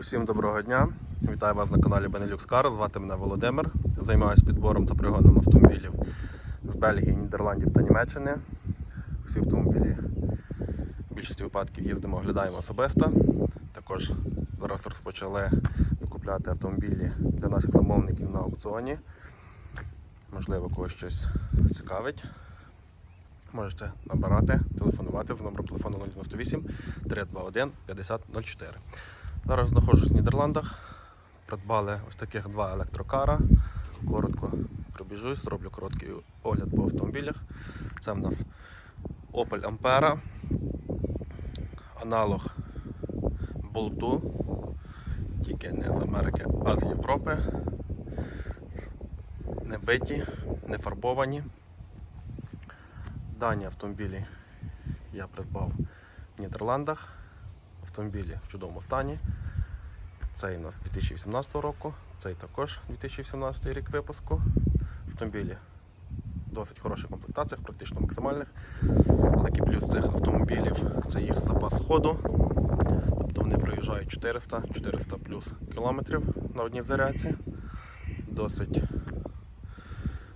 Усім доброго дня. Вітаю вас на каналі Benelux Car. Звати мене Володимир. Займаюся підбором та пригоном автомобілів з Бельгії, Нідерландів та Німеччини. Всі автомобілі в більшості випадків їздимо, оглядаємо особисто. Також зараз розпочали викупляти автомобілі для наших замовників на аукціоні. Можливо, когось щось цікавить. Можете набирати, телефонувати за номером телефону 098 321 5004. Зараз знаходжусь в Нідерландах. Придбали ось таких два електрокара. Коротко пробіжусь, зроблю короткий огляд по автомобілях. Це в нас Opel Ampera, аналог болту, тільки не з Америки, а з Європи. Не биті, не фарбовані. Дані автомобілі я придбав в Нідерландах. Автомобілі в чудовому стані. Цей у нас 2018 року, цей також 2018 рік випуску. Автомобілі в досить хороших комплектаціях, практично максимальних. Великий плюс цих автомобілів це їх запас ходу. Тобто вони проїжджають 400-400 плюс кілометрів на одній зарядці. Досить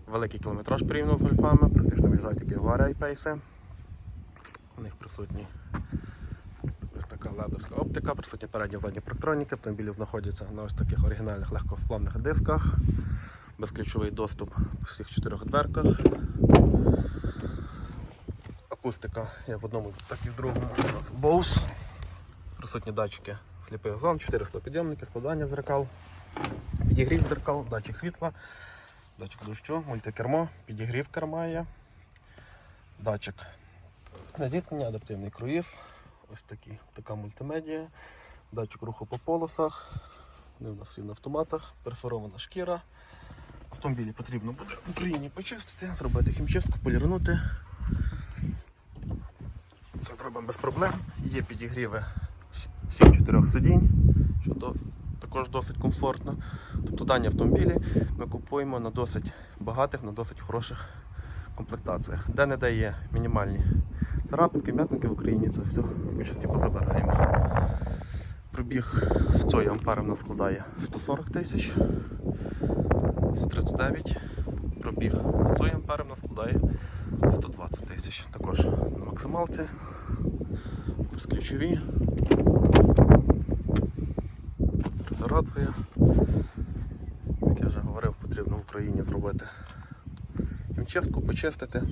великий кілометраж порівняно з гольфами, практично виїжджають як і Варя Пейси. У них присутні ледовська оптика, присутні передні задні парктроніки, автомобілі знаходяться на ось таких оригінальних легкосплавних дисках, безключовий доступ у всіх чотирьох дверках. Акустика як в одному, так і в другому у нас Bose. Присутні датчики сліпих зон, 4 склопідйомники, складання зеркал, підігрів зеркал, датчик світла, датчик дощу, мультикермо, підігрів керма є, датчик на зіткнення, адаптивний круїз, ось такі, така мультимедія, датчик руху по полосах, вони в нас всі на автоматах, перфорована шкіра. Автомобілі потрібно буде в Україні почистити, зробити хімчистку, полірнути. Це зробимо без проблем. Є підігріви вс- всіх чотирьох сидінь, що до, також досить комфортно. Тобто дані автомобілі ми купуємо на досить багатих, на досить хороших комплектаціях. Де не де є мінімальні царапинки, м'ятники в Україні, це все в більшості позабираємо. Пробіг в цій ампери в нас складає 140 тисяч, 139. Пробіг в цій ампери в нас складає 120 тисяч. Також на максималці. Безключові. Федерація. Як я вже говорив, потрібно в Україні зробити хімчистку, почистити.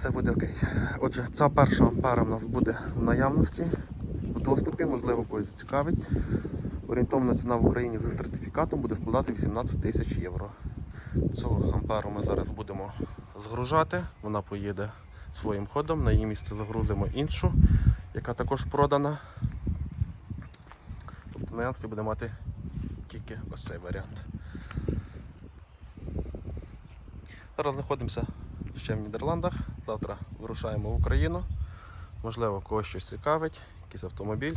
Все буде окей. Отже, ця перша ампера в нас буде в наявності, в доступі, можливо, когось зацікавить. Орієнтовна ціна в Україні за сертифікатом буде складати 18 тисяч євро. Цю амперу ми зараз будемо згружати, вона поїде своїм ходом, на її місце загрузимо іншу, яка також продана. Тобто наявності буде мати тільки ось цей варіант. Зараз знаходимося ще в Нідерландах. Завтра вирушаємо в Україну. Можливо, когось щось цікавить, якийсь автомобіль.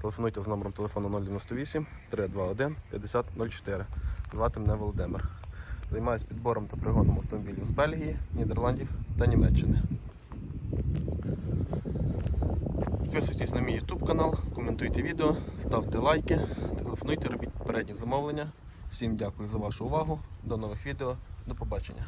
Телефонуйте з номером телефону 098 321 5004. Звати мене Володимир. Займаюся підбором та пригоном автомобілів з Бельгії, Нідерландів та Німеччини. Підписуйтесь на мій YouTube канал, коментуйте відео, ставте лайки, телефонуйте, робіть попередні замовлення. Всім дякую за вашу увагу. До нових відео. До побачення.